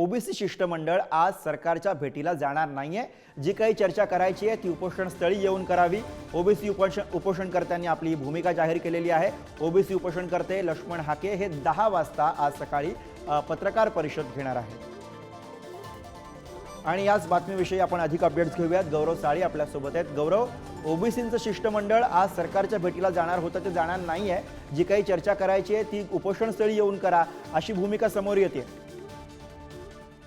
OBC शिष्टमंडळ आज सरकारच्या भेटीला जाणार नाहीये. जी काही चर्चा करायची आहे ती उपोषण स्थळी येऊन करावी. ओबीसी उपोषण उपोषणकर्त्यांनी आपली भूमिका जाहीर केलेली आहे. ओबीसी उपोषणकर्ते लक्ष्मण हाके हे दहा वाजता आज सकाळी पत्रकार परिषद घेणार आहे आणि याच बातमीविषयी आपण अधिक अपडेट्स घेऊयात. गौरव साळी आपल्यासोबत आहेत. गौरव ओबीसींचं शिष्टमंडळ आज सरकारच्या भेटीला जाणार होतं ते जाणार नाही आहे जी काही चर्चा करायची आहे ती उपोषणस्थळी येऊन करा अशी भूमिका समोर येते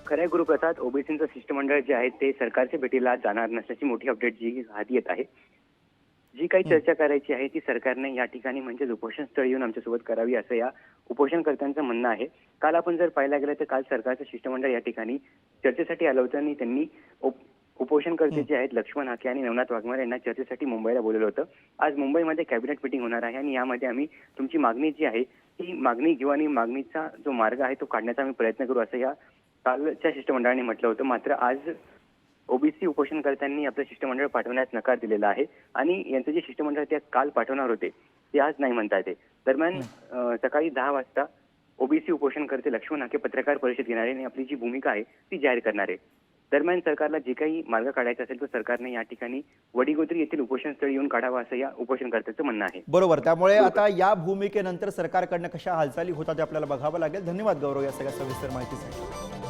खऱ्या गुरुप्रसाद ओबीसीचं शिष्टमंडळ जे आहे ते सरकारच्या भेटीला जाणार नसल्याची मोठी अपडेट जी हाती येत आहे. जी काही चर्चा करायची आहे ती सरकारने या ठिकाणी म्हणजेच उपोषण स्थळी येऊन आमच्यासोबत करावी असं या उपोषणकर्त्यांचं म्हणणं आहे. काल आपण जर पाहायला गेलं तर काल सरकारचं शिष्टमंडळ या ठिकाणी चर्चेसाठी आलं होतं आणि त्यांनी उप- उपोषणकर्ते जे आहेत लक्ष्मण हाके आणि नवनाथ वाघमारे यांना चर्चेसाठी मुंबईला बोलवलं होतं. आज मुंबईमध्ये कॅबिनेट मिटिंग होणार आहे आणि यामध्ये आम्ही तुमची मागणी जी आहे ती मागणी घेऊ आणि मागणीचा जो मार्ग आहे तो काढण्याचा आम्ही प्रयत्न करू असं या कालच्या शिष्टमंडळाने म्हटलं होतं. मात्र आज ओबीसी उपोषणकर्त्यांनी आपलं शिष्टमंडळ पाठवण्यास नकार दिलेला आहे. आणि यांचं जे शिष्टमंडळ ते काल पाठवणार होते ते आज नाही म्हणता येते. दरम्यान सकाळी दहा वाजता ओबीसी उपोषणकर्ते लक्ष्मण हाके पत्रकार परिषद घेणार आहे आणि आपली जी भूमिका आहे ती जाहीर करणार. आहे दरम्यान सरकारला जे काही मार्ग काढायचा असेल तो सरकारने या ठिकाणी वडीगोत्री येथील उपोषण स्थळी येऊन काढावा असं या उपोषणकर्त्याचं म्हणणं आहे. बरोबर. त्यामुळे आता या भूमिकेनंतर सरकारकडनं कशा हालचाली होतात ते आपल्याला बघावं लागेल. धन्यवाद गौरव या सगळ्या सविस्तर माहितीसाठी.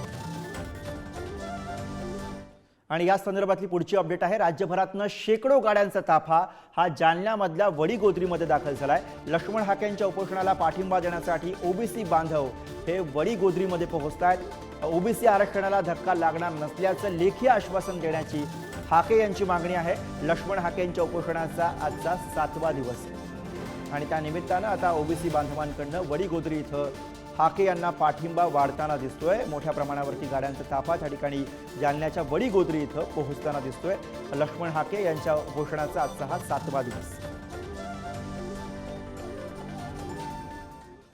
आणि या संदर्भातली पुढची अपडेट आहे. राज्यभरातनं शेकडो गाड्यांचा ताफा हा जालन्यामधल्या वडीगोद्रीमध्ये दाखल झालाय. लक्ष्मण हाकेंच्या उपोषणाला पाठिंबा देण्यासाठी ओबीसी बांधव हे वडीगोद्रीमध्ये पोहोचत आहेत ओबीसी आरक्षणाला धक्का लागणार नसल्याचं लेखी आश्वासन देण्याची हाके यांची मागणी आहे. लक्ष्मण हाके यांच्या उपोषणाचा आजचा सातवा दिवस आणि त्या निमित्तानं आता ओबीसी बांधवांकडनं वडीगोदरी इथं हाके यांना पाठिंबा वाढताना दिसतोय. मोठ्या प्रमाणावरती गाड्यांचा ताफा त्या ठिकाणी जालन्याच्या वडीगोदरी इथं पोहोचताना दिसतोय. लक्ष्मण हाके यांच्या उपोषणाचा आजचा हा सातवा दिवस.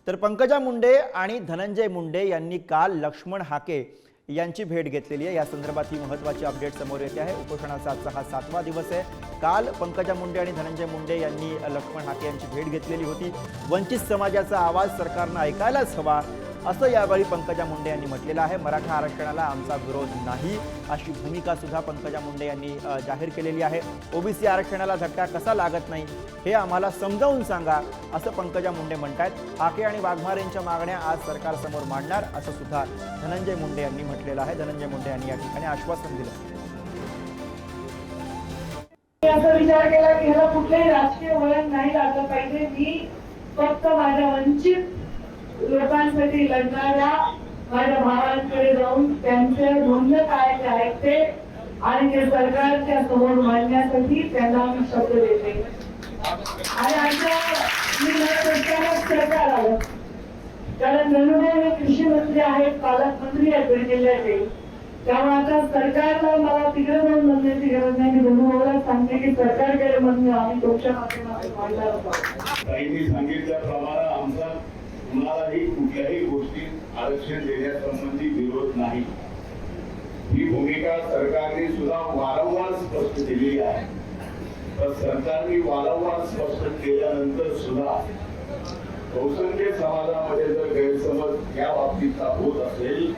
तर पंकजा मुंडे आणि धनंजय मुंडे यांनी काल लक्ष्मण हाके यांची भेट घेतलेली आहे. या संदर्भात ही महत्वाची अपडेट समोर येते आहे. उपोषणाचा आजचा हा सातवा दिवस आहे. काल पंकजा मुंडे आणि धनंजय मुंडे यांनी लक्ष्मण हाके यांची भेट घेतलेली होती. वंचित समाजाचा आवाज सरकारनं ऐकायलाच हवा. असं यावेळी पंकजा मुंडे यांनी म्हटलेलं आहे. मराठा आरक्षणाला आमचा विरोध नाही अशी भूमिका सुद्धा पंकजा मुंडे यांनी जाहीर केलेली आहे. ओबीसी आरक्षणाला धक्का कसा लागत नाही हे आम्हाला समजावून सांगा असं पंकजा मुंडे म्हणतायत. हाके आणि वाघमारेंच्या मागण्या आज सरकारसमोर मांडणार असं सुद्धा धनंजय मुंडे यांनी म्हटलेलं आहे. धनंजय मुंडे यांनी या ठिकाणी आश्वासन दिलं. असा विचार केला की ह्याला कुठलंही राजकीय वळण नाही लागलं पाहिजे. मी फक्त माझ्या वंचित लोकांसाठी लढणाऱ्या माझ्या भावांकडे जाऊन त्यांचे म्हणणं काय ते ऐकते आणि ते सरकारच्या समोर मांडण्यासाठी त्यांना मी शब्द देते. आणि आमच्या सरकार आलं कारण धनुभाऊ हे कृषी मंत्री आहेत पालकमंत्री आहेत बीड जिल्ह्याचे त्यामुळे आता सरकारला मला तिकडे जाऊन म्हणण्याची गरज नाही. मी धनुभाऊला सांगते की सरकारकडे म्हणणं आम्ही तुमच्या माध्यमातून मांडणार आहोत. ताईंनी सांगितल्याप्रमाणे आमचा कुणालाही कुठल्याही गोष्टीत आरक्षण देण्यासंबंधी विरोध नाही. ही भूमिका सरकारने सुद्धा वारंवार स्पष्ट केलेली आहे. पण सरकारने वारंवार स्पष्ट केल्यानंतर सुद्धा बहुसंख्य समाजामध्ये जर गैरसमज या बाबतीचा होत असेल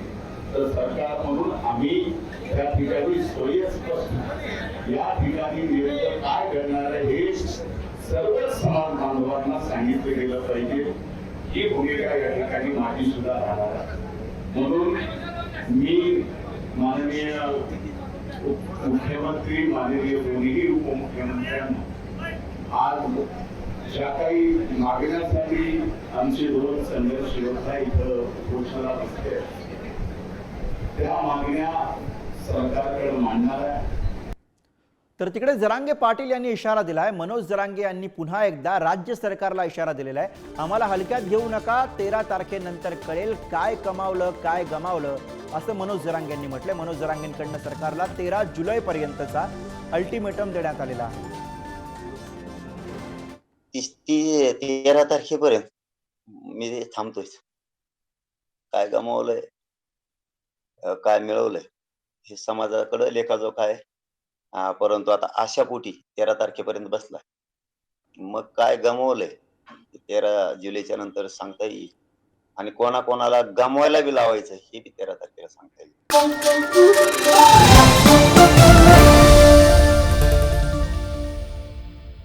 तर सरकार म्हणून आम्ही त्या ठिकाणी स्वयंस्पष्ट या ठिकाणी नेमकं काय घडणार आहे हे सर्व समाज बांधवांना सांगितलं गेलं पाहिजे. ही भूमिका या ठिकाणी माझी सुद्धा राहणार म्हणून मी माननीय मुख्यमंत्री माननीय दोन्ही उपमुख्यमंत्र्यांना आज ज्या काही मागण्यासाठी आमचे दोन संघर्ष योद्धा इथं घोषणा बसते त्या मागण्या सरकारकडे मांडणार आहे. तर तिकडे जरांगे पाटील यांनी इशारा दिलाय. मनोज जरांगे यांनी पुन्हा एकदा राज्य सरकारला इशारा दिलेला आहे आम्हाला हलक्यात घेऊ नका. तेरा तारखेनंतर कळेल काय कमावलं काय गमावलं असं मनोज जरांगे यांनी म्हटलंय. मनोज जरांगेंकडनं सरकारला तेरा जुलै पर्यंतचा अल्टिमेटम देण्यात आलेला आहे. तीस ती तेरा तारखेपर्यंत. मी ते थांबतोय. काय गमावलंय काय मिळवलंय हे समाजाकडे लेखाजोखा आहे. परंतु आता अशा पोटी तेरा तारखेपर्यंत बसला. मग काय गमवलंय? तेरा जुलैच्या नंतर सांगता येईल. आणि कोणाकोणाला गमवायला बी लावायचं हे बी तेरा तारखेला सांगता येईल.